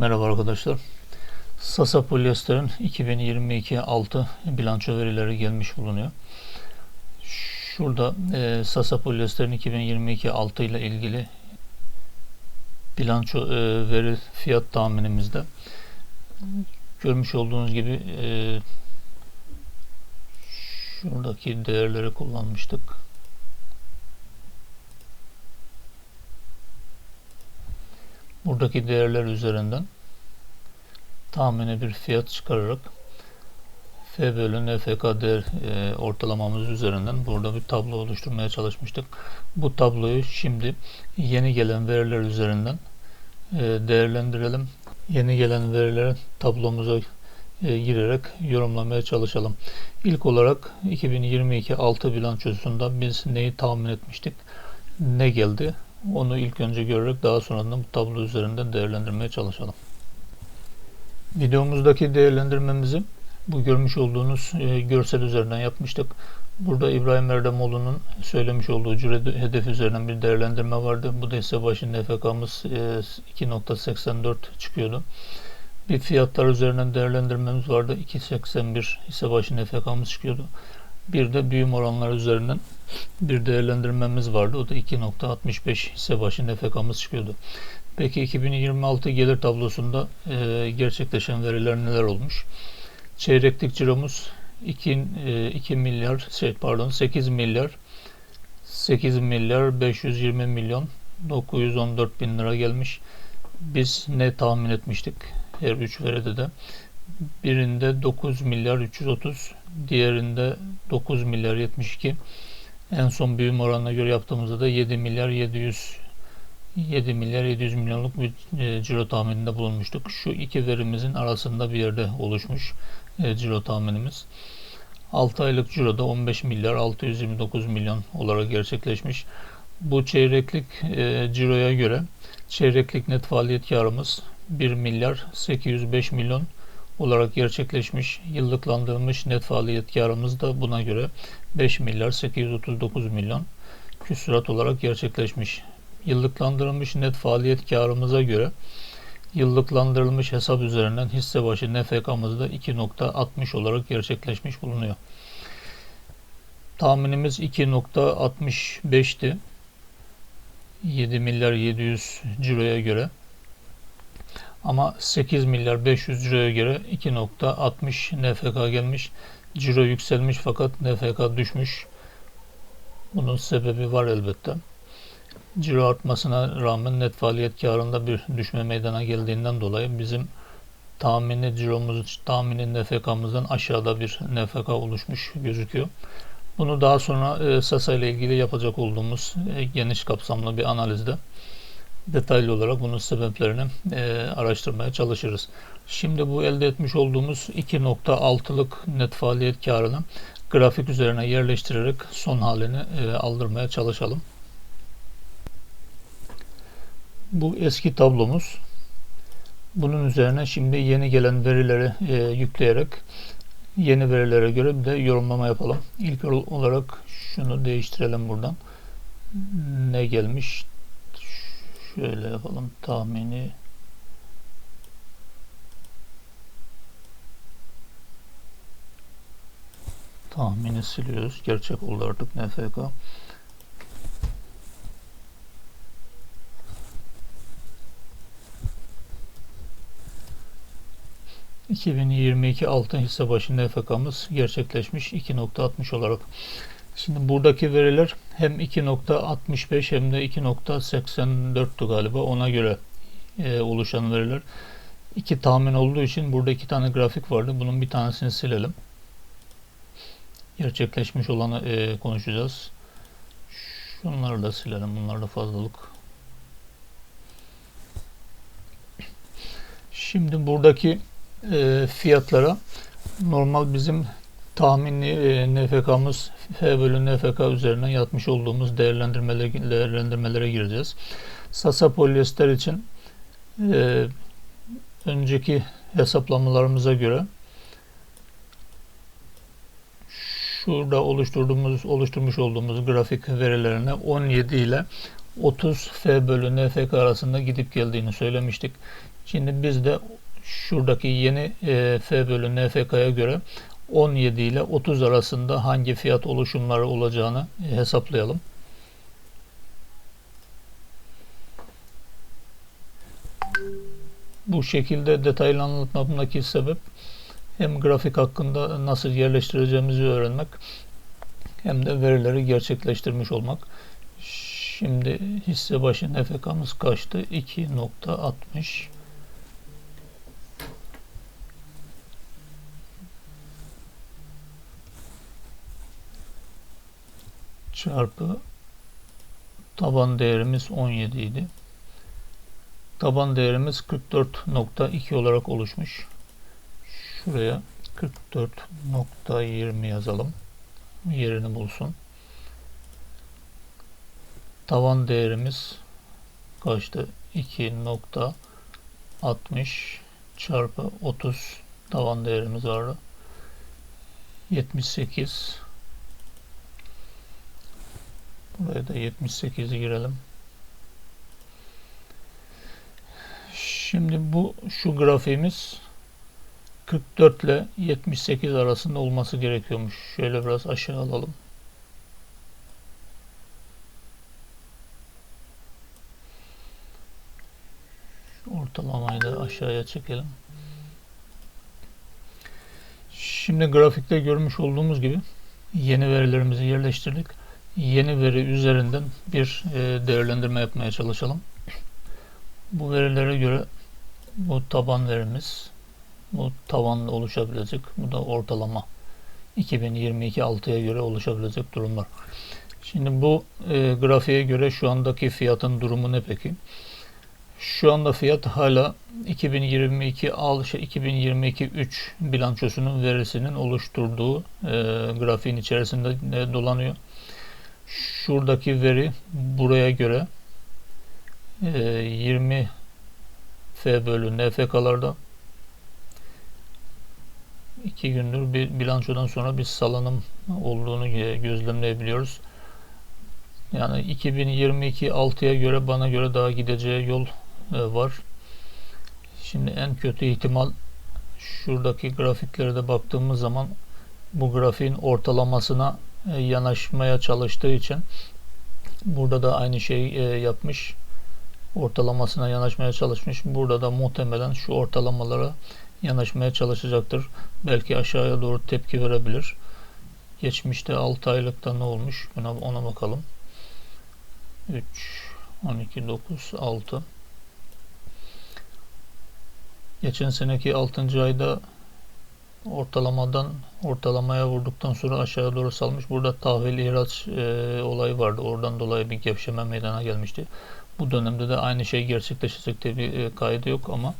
Merhaba arkadaşlar. Sasa Polyester'in 2022 6 bilanço verileri gelmiş bulunuyor. Şurada e, Sasa Polyester'in 2022 6 ile ilgili bilanço e, veri fiyat tahminimizde görmüş olduğunuz gibi e, şuradaki değerleri kullanmıştık. Buradaki değerler üzerinden tahmini bir fiyat çıkararak F bölü NFK değer e, ortalamamız üzerinden burada bir tablo oluşturmaya çalışmıştık. Bu tabloyu şimdi yeni gelen veriler üzerinden e, değerlendirelim. Yeni gelen verileri tablomuza e, girerek yorumlamaya çalışalım. İlk olarak 2022 6 bilançosunda biz neyi tahmin etmiştik? Ne geldi? Onu ilk önce görerek daha sonra bu tablo üzerinden değerlendirmeye çalışalım. Videomuzdaki değerlendirmemizi bu görmüş olduğunuz e, görsel üzerinden yapmıştık. Burada İbrahim Erdemoğlu'nun söylemiş olduğu cüre hedef üzerinden bir değerlendirme vardı. Bu da hisse başı NFK'mız e, 2.84 çıkıyordu. Bir fiyatlar üzerinden değerlendirmemiz vardı. 2.81 hisse başı NFK'mız çıkıyordu. Bir de büyüm oranları üzerinden bir değerlendirmemiz vardı. O da 2.65 hisse başı nefekamız çıkıyordu. Peki 2026 gelir tablosunda e, gerçekleşen veriler neler olmuş? Çeyreklik ciromuz 2, e, 2 milyar şey pardon 8 milyar 8 milyar 520 milyon 914 bin lira gelmiş. Biz ne tahmin etmiştik? Her üç veride de birinde 9 milyar 330, diğerinde 9 milyar 72. En son büyüme oranına göre yaptığımızda da 7 milyar 700 7 milyar 700 milyonluk bir e, ciro tahmininde bulunmuştuk. Şu iki verimizin arasında bir yerde oluşmuş e, ciro tahminimiz. 6 aylık ciroda 15 milyar 629 milyon olarak gerçekleşmiş. Bu çeyreklik e, ciroya göre çeyreklik net faaliyet karımız 1 milyar 805 milyon olarak gerçekleşmiş. Yıllıklandırılmış net faaliyet karımız da buna göre 5 milyar 839 milyon küsurat olarak gerçekleşmiş. Yıllıklandırılmış net faaliyet karımıza göre yıllıklandırılmış hesap üzerinden hisse başı NFK'mız da 2.60 olarak gerçekleşmiş bulunuyor. Tahminimiz 2.65'ti. 7 milyar 700 ciroya göre. Ama 8 milyar 500 ciroya göre 2.60 NFK gelmiş. Ciro yükselmiş fakat NFK düşmüş. Bunun sebebi var elbette. Ciro artmasına rağmen net faaliyet karında bir düşme meydana geldiğinden dolayı bizim tahmini ciromuz, tahmini NFK'mızdan aşağıda bir NFK oluşmuş gözüküyor. Bunu daha sonra e, Sasa ile ilgili yapacak olduğumuz e, geniş kapsamlı bir analizde detaylı olarak bunun sebeplerini e, araştırmaya çalışırız. Şimdi bu elde etmiş olduğumuz 2.6'lık net faaliyet karını grafik üzerine yerleştirerek son halini e, aldırmaya çalışalım. Bu eski tablomuz. Bunun üzerine şimdi yeni gelen verileri e, yükleyerek yeni verilere göre bir de yorumlama yapalım. İlk olarak şunu değiştirelim buradan. Ne gelmiş? Şöyle yapalım tahmini. Tahmini siliyoruz. Gerçek oldu artık NFK. ...2022 altın hisse başı NFK'mız gerçekleşmiş 2.60 olarak. Şimdi buradaki veriler hem 2.65 hem de 2.84'tü galiba ona göre e, oluşan veriler. İki tahmin olduğu için burada iki tane grafik vardı. Bunun bir tanesini silelim. Gerçekleşmiş olanı e, konuşacağız. Şunları da silelim. Bunlar da fazlalık. Şimdi buradaki e, fiyatlara normal bizim tahminli e, NFK'mız F bölü NFK üzerine yatmış olduğumuz değerlendirmelere, değerlendirmelere gireceğiz. Sasa polyester için e, önceki hesaplamalarımıza göre şurada oluşturduğumuz oluşturmuş olduğumuz grafik verilerine 17 ile 30 F bölü NFK arasında gidip geldiğini söylemiştik. Şimdi biz de şuradaki yeni e, F bölü NFK'ya göre 17 ile 30 arasında hangi fiyat oluşumları olacağını e, hesaplayalım. Bu şekilde detaylı anlatmamdaki sebep hem grafik hakkında nasıl yerleştireceğimizi öğrenmek hem de verileri gerçekleştirmiş olmak. Şimdi hisse başı nefekamız kaçtı? 2.60 çarpı taban değerimiz 17 idi. Taban değerimiz 44.2 olarak oluşmuş. Şuraya 44.20 yazalım. Yerini bulsun. Tavan değerimiz kaçtı? 2.60 çarpı 30 tavan değerimiz vardı. 78 Buraya da 78'i girelim. Şimdi bu şu grafiğimiz 44 ile 78 arasında olması gerekiyormuş. Şöyle biraz aşağı alalım. ortalamayı da aşağıya çekelim. Şimdi grafikte görmüş olduğumuz gibi yeni verilerimizi yerleştirdik. Yeni veri üzerinden bir e, değerlendirme yapmaya çalışalım. Bu verilere göre bu taban verimiz bu tavanla oluşabilecek. Bu da ortalama 2022 6'ya göre oluşabilecek durumlar. Şimdi bu e, grafiğe göre şu andaki fiyatın durumu ne peki? Şu anda fiyat hala 2022 al şey 2022 3 bilançosunun verisinin oluşturduğu e, grafiğin içerisinde e, dolanıyor. Şuradaki veri buraya göre e, 20 F bölü NFK'larda iki gündür bir bilançodan sonra bir salınım olduğunu gözlemleyebiliyoruz. Yani 2022 6'ya göre bana göre daha gideceği yol e, var. Şimdi en kötü ihtimal şuradaki grafiklere de baktığımız zaman bu grafiğin ortalamasına e, yanaşmaya çalıştığı için burada da aynı şeyi e, yapmış. Ortalamasına yanaşmaya çalışmış. Burada da muhtemelen şu ortalamalara yanaşmaya çalışacaktır. Belki aşağıya doğru tepki verebilir. Geçmişte 6 aylıkta ne olmuş? Buna ona bakalım. 3 12 9 6 Geçen seneki 6. ayda ortalamadan ortalamaya vurduktan sonra aşağı doğru salmış. Burada tahvil ihraç e, olayı vardı. Oradan dolayı bir gevşeme meydana gelmişti. Bu dönemde de aynı şey gerçekleşecek diye bir e, kaydı yok ama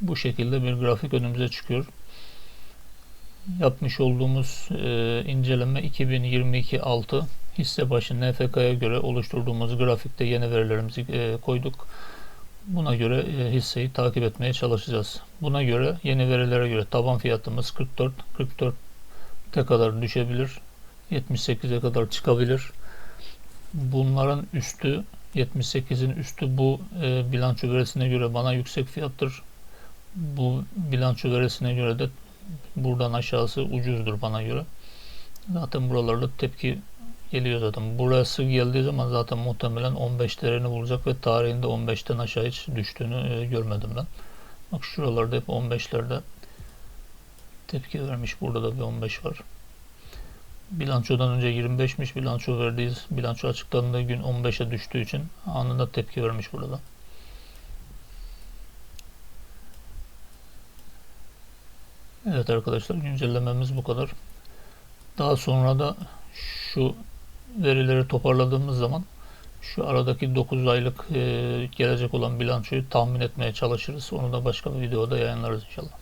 bu şekilde bir grafik önümüze çıkıyor. Yapmış olduğumuz e, inceleme 2022 6 hisse başı NFK'ya göre oluşturduğumuz grafikte yeni verilerimizi e, koyduk. Buna göre e, hisseyi takip etmeye çalışacağız. Buna göre yeni verilere göre taban fiyatımız 44 44'e kadar düşebilir. 78'e kadar çıkabilir. Bunların üstü 78'in üstü bu e, bilanço verisine göre bana yüksek fiyattır. Bu bilanço verisine göre de buradan aşağısı ucuzdur bana göre. Zaten buralarda tepki geliyor zaten. Burası geldiği zaman zaten muhtemelen 15 değerini bulacak ve tarihinde 15'ten aşağı hiç düştüğünü e, görmedim ben. Bak şuralarda hep 15'lerde tepki vermiş. Burada da bir 15 var. Bilançodan önce 25'miş. Bilanço verdiğiz. Bilanço açıklandığı gün 15'e düştüğü için anında tepki vermiş burada. Evet arkadaşlar güncellememiz bu kadar. Daha sonra da şu verileri toparladığımız zaman şu aradaki 9 aylık e, gelecek olan bilançoyu tahmin etmeye çalışırız. Onu da başka bir videoda yayınlarız inşallah.